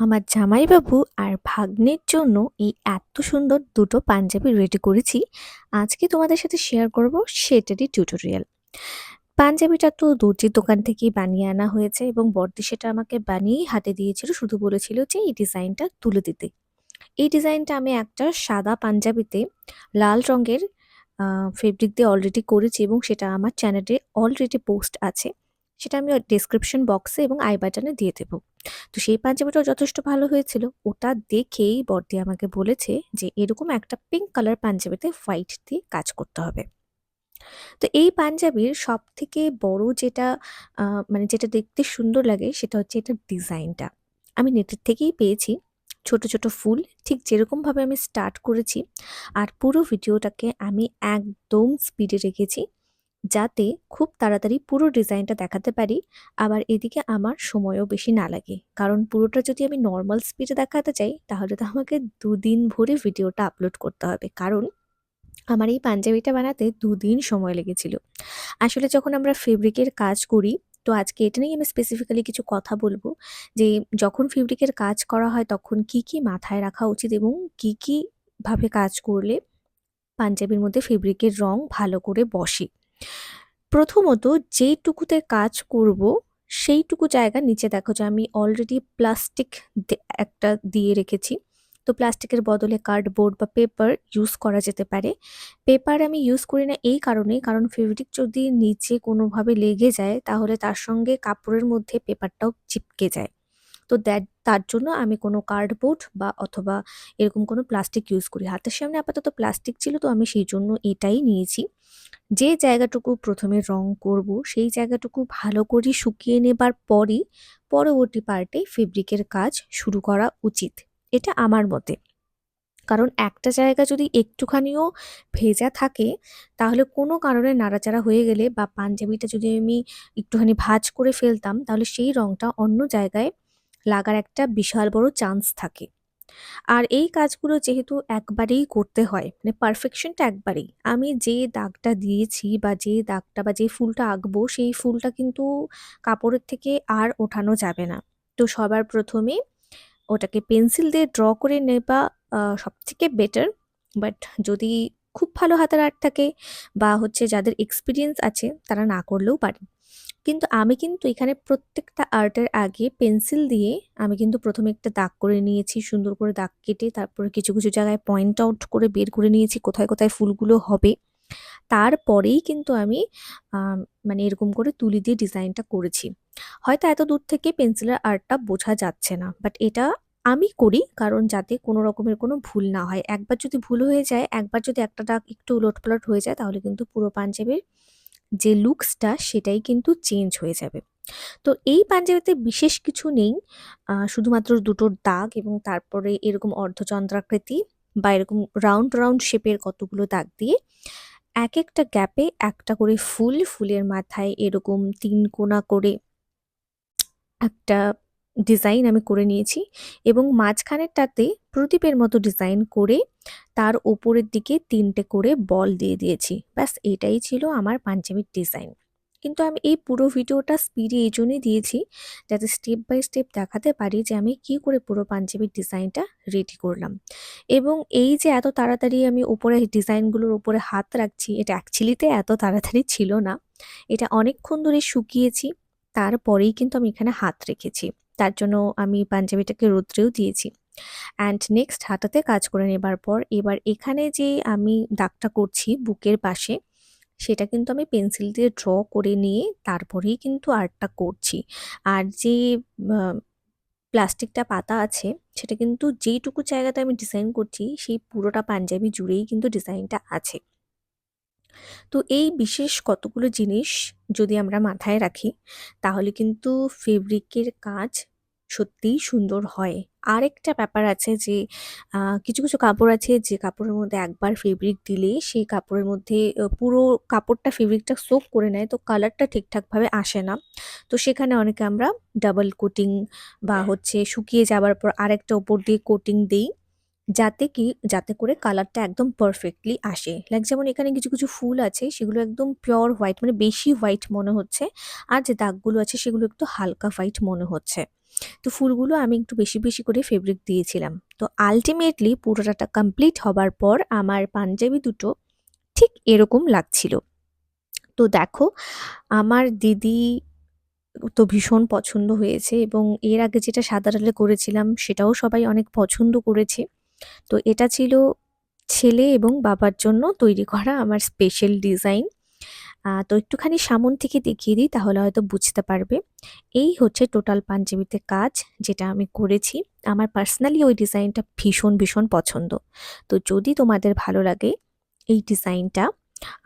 আমার জামাইবাবু আর ভাগ্নের জন্য এই এত সুন্দর দুটো পাঞ্জাবি রেডি করেছি। আজকে তোমাদের সাথে শেয়ার করব সেটারই টিউটোরিয়াল পাঞ্জাবিটা তো দর্জির দোকান থেকেই বানিয়ে আনা হয়েছে এবং বর্দি সেটা আমাকে বানিয়েই হাতে দিয়েছিল, শুধু বলেছিল যে এই ডিজাইনটা তুলে দিতে। এই ডিজাইনটা আমি একটা সাদা পাঞ্জাবিতে লাল রঙের ফেব্রিক দিয়ে অলরেডি করেছি এবং সেটা আমার চ্যানেলে অলরেডি পোস্ট আছে। সেটা আমি ডেসক্রিপশন বক্সে এবং আই বাটনে দিয়ে দেবো। তো সেই পাঞ্জাবিটাও যথেষ্ট ভালো হয়েছিল। ওটা দেখেই বড়দি আমাকে বলেছে যে এরকম একটা পিঙ্ক কালার পাঞ্জাবিতে হোয়াইট দিয়ে কাজ করতে হবে। তো এই পাঞ্জাবির সব থেকে বড় যেটা মানে যেটা দেখতে সুন্দর লাগে সেটা হচ্ছে এটার ডিজাইনটা। আমি নেটের থেকেই পেয়েছি। ছোট ছোট ফুল, ঠিক যেরকমভাবে আমি স্টার্ট করেছি। আর পুরো ভিডিওটাকে আমি একদম স্পিডে রেখেছি। যাতে খুব তাড়াতাড়ি পুরো ডিজাইনটা দেখাতে পারি, আবার এদিকে আমার সময়ও বেশি না লাগে। কারণ পুরোটা যদি আমি নর্মাল স্পিডে দেখাতে চাই, তাহলে তো আমাকে দুদিন ভরে ভিডিওটা আপলোড করতে হবে। কারণ আমার এই পাঞ্জাবিটা বানাতে দুদিন সময় লেগেছিল। আসলে যখন আমরা ফেব্রিকের কাজ করি, তো আজকে এটা নিয়ে আমি স্পেসিফিক্যালি কিছু কথা বলব যে, যখন ফেব্রিকের কাজ করা হয়, তখন কি কি মাথায় রাখা উচিত এবং কি কি ভাবে কাজ করলে পাঞ্জাবির মধ্যে ফেব্রিকের রং ভালো করে বসে। প্রথমত যেইটুকুতে কাজ করব, সেইটুকু জায়গা নিচে দেখো যে আমি অলরেডি প্লাস্টিক একটা দিয়ে রেখেছি। তো প্লাস্টিকের বদলে কার্ডবোর্ড বা পেপার ইউজ করা যেতে পারে। পেপার আমি ইউজ করি না এই কারণেই, কারণ ফেব্রিক যদি নিচে কোনোভাবে লেগে যায়, তাহলে তার সঙ্গে কাপড়ের মধ্যে পেপারটাও চিপকে যায়। তো দ্যাট, তার জন্য আমি কোনো কার্ডবোর্ড বা অথবা এরকম কোনো প্লাস্টিক ইউজ করি। হাতের সামনে আপাতত প্লাস্টিক ছিল, তো আমি সেই জন্য এটাই নিয়েছি। যে জায়গাটুকু প্রথমে রং করব, সেই জায়গাটুকু ভালো করে শুকিয়ে নেবার পরই পরবর্তী পার্টে ফেব্রিকের কাজ শুরু করা উচিত। এটা আমার মতে। কারণ একটা জায়গা যদি একটুখানিও ভেজা থাকে, তাহলে কোনো কারণে নাড়াচাড়া হয়ে গেলে বা পাঞ্জাবিটা যদি আমি একটুখানি ভাঁজ করে ফেলতাম, তাহলে সেই রংটা অন্য জায়গায় লাগার একটা বিশাল বড় চান্স থাকে। আর এই কাজগুলো যেহেতু একবারেই করতে হয় মানে পারফেকশনটা একবারেই, আমি যে দাগটা দিয়েছি বা যে দাগটা বা যে ফুলটা আঁকবো, সেই ফুলটা কিন্তু কাপড়ের থেকে আর ওঠানো যাবে না। তো সবার প্রথমে ওটাকে পেন্সিল দিয়ে ড্র করে নেবা সব থেকে বেটার বাট যদি খুব ভালো হাতের আর্ট থাকে বা হচ্ছে যাদের এক্সপিরিয়েন্স আছে, তারা না করলেও পারে। কিন্তু আমি কিন্তু এখানে প্রত্যেকটা আর্টের আগে পেন্সিল দিয়ে আমি কিন্তু প্রথমে একটা দাগ করে নিয়েছি, সুন্দর করে দাগ কেটে তারপরে কিছু কিছু জায়গায় পয়েন্ট আউট করে বের করে নিয়েছি কোথায় কোথায় ফুলগুলো হবে। তারপরেই কিন্তু আমি মানে এরকম করে তুলি দিয়ে ডিজাইনটা করেছি। হয়তো এত দূর থেকে পেন্সিলের আর্টটা বোঝা যাচ্ছে না বাট এটা আমি করি কারণ যাতে কোনো রকমের কোনো ভুল না হয়। একবার যদি ভুল হয়ে যায়, একবার যদি একটা দাগ একটু উলটপালট হয়ে যায়, তাহলে কিন্তু পুরো পাঞ্জাবির যে লুকসটা সেটাই কিন্তু চেঞ্জ হয়ে যাবে। তো এই পাঞ্জাবিতে বিশেষ কিছু নেই শুধুমাত্র দুটোর দাগ এবং তারপরে এরকম অর্ধচন্দ্রাকৃতি বা এরকম রাউন্ড রাউন্ড শেপের কতগুলো দাগ দিয়ে এক একটা গ্যাপে একটা করে ফুল, ফুলের মাথায় এরকম তিন কোনা করে একটা ডিজাইন আমি করে নিয়েছি এবং মাঝখানেরটাতে প্রদীপের মতো ডিজাইন করে তার ওপরের দিকে তিনটে করে বল দিয়ে দিয়েছি। ব্যাস, এটাই ছিল আমার পাঞ্জাবির ডিজাইন কিন্তু আমি এই পুরো ভিডিওটা স্পিডে এই জন্যই দিয়েছি যাতে স্টেপ বাই স্টেপ দেখাতে পারি যে আমি কি করে পুরো পাঞ্জাবির ডিজাইনটা রেডি করলাম। এবং এই যে এত তাড়াতাড়ি আমি উপরে ডিজাইনগুলোর উপরে হাত রাখছি, এটা অ্যাকচুয়ালিতে এত তাড়াতাড়ি ছিল না। এটা অনেকক্ষণ ধরে শুকিয়েছি, তারপরেই কিন্তু আমি এখানে হাত রেখেছি। তার জন্য আমি পাঞ্জাবিটাকে রৌদ্রেও দিয়েছি। অ্যান্ড নেক্সট হাতাতে কাজ করে নেবার পর এবার এখানে যে আমি দাগটা করছি বুকের পাশে, সেটা কিন্তু আমি পেন্সিল দিয়ে ড্র করে নিয়ে তারপরেই কিন্তু আর্টটা করছি। আর যে প্লাস্টিকটা পাতা আছে, সেটা কিন্তু যেইটুকু জায়গাতে আমি ডিজাইন করছি, সেই পুরোটা পাঞ্জাবি জুড়েই কিন্তু ডিজাইনটা আছে। তো এই বিশেষ কতগুলো জিনিস যদি আমরা মাথায় রাখি তাহলে কিন্তু ফেব্রিকের কাজ সত্যিই সুন্দর হয়। আরেকটা ব্যাপার আছে যে কিছু কিছু কাপড় আছে যে কাপড়ের মধ্যে একবার ফেব্রিক দিলে সেই কাপড়ের মধ্যে পুরো কাপড়টা ফেব্রিকটা সোক করে নেয় তো কালারটা ঠিকঠাকভাবে আসে না। তো সেখানে অনেকে আমরা ডাবল কোটিং বা হচ্ছে শুকিয়ে যাবার পর আরেকটা ওপর দিয়ে কোটিং দিই। যাতে কি, যাতে করে কালারটা একদম পারফেক্টলি আসে। লাইক যেমন এখানে কিছু কিছু ফুল আছে, সেগুলো একদম পিওর হোয়াইট মানে বেশি হোয়াইট মনে হচ্ছে। আর যে দাগগুলো আছে, সেগুলো একটু হালকা হোয়াইট মনে হচ্ছে। তো ফুলগুলো আমি একটু বেশি বেশি করে ফেব্রিক দিয়েছিলাম। তো আলটিমেটলি পুরোটা কমপ্লিট হবার পর আমার পাঞ্জাবি দুটো ঠিক এরকম লাগছিল। তো দেখো, আমার দিদি তো ভীষণ পছন্দ হয়েছে এবং এর আগে যেটা সাদা ডালে করেছিলাম, সেটাও সবাই অনেক পছন্দ করেছে। তো এটা ছিল ছেলে এবং বাবার জন্য তৈরি করা আমার স্পেশাল ডিজাইন তো একটুখানি সামন থেকে দেখিয়ে দিই, তাহলে হয়তো বুঝতে পারবে। এই হচ্ছে টোটাল পাঞ্জাবিতে কাজ যেটা আমি করেছি। আমার পার্সোনালি ওই ডিজাইনটা ভীষণ ভীষণ পছন্দ। তো যদি তোমাদের ভালো লাগে এই ডিজাইনটা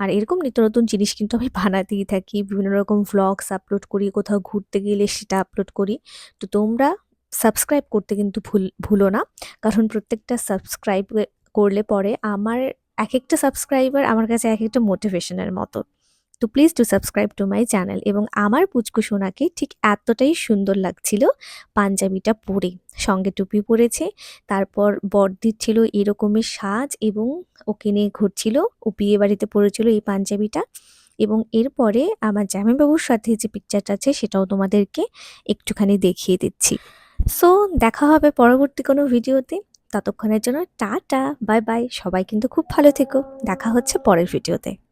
আর এরকম নিত্য নতুন জিনিস কিন্তু আমি বানাতেই থাকি, বিভিন্ন রকম ভ্লগস আপলোড করি, কোথাও ঘুরতে গেলে সেটা আপলোড করি। তো তোমরা সাবস্ক্রাইব করতে কিন্তু ভুল, ভুলো না। কারণ প্রত্যেকটা সাবস্ক্রাইব করলে পরে আমার এক একটা সাবস্ক্রাইবার আমার কাছে এক একটা মোটিভেশনের মতো। তো please to subscribe to my channel এবং আমার পুচকু সোনাকে ঠিক এতটাই সুন্দর লাগছিল পাঞ্জাবিটা পরে। সঙ্গে টুপি পরেছে, তারপর বড়দির ছিল এরকমের সাজ এবং ওকে নিয়ে ঘুরছিল, ও বিয়ে বাড়িতে পড়েছিল এই পাঞ্জাবিটা এবং এরপরে আমার জামাইবাবুর সাথে যে পিকচারটা আছে সেটাও তোমাদেরকে একটুখানি দেখিয়ে দিচ্ছি। সো দেখা হবে পরবর্তী কোনো ভিডিওতে। ততক্ষণের জন্য টাটা, বাই বাই। সবাই কিন্তু খুব ভালো থেকো। দেখা হচ্ছে পরের ভিডিওতে।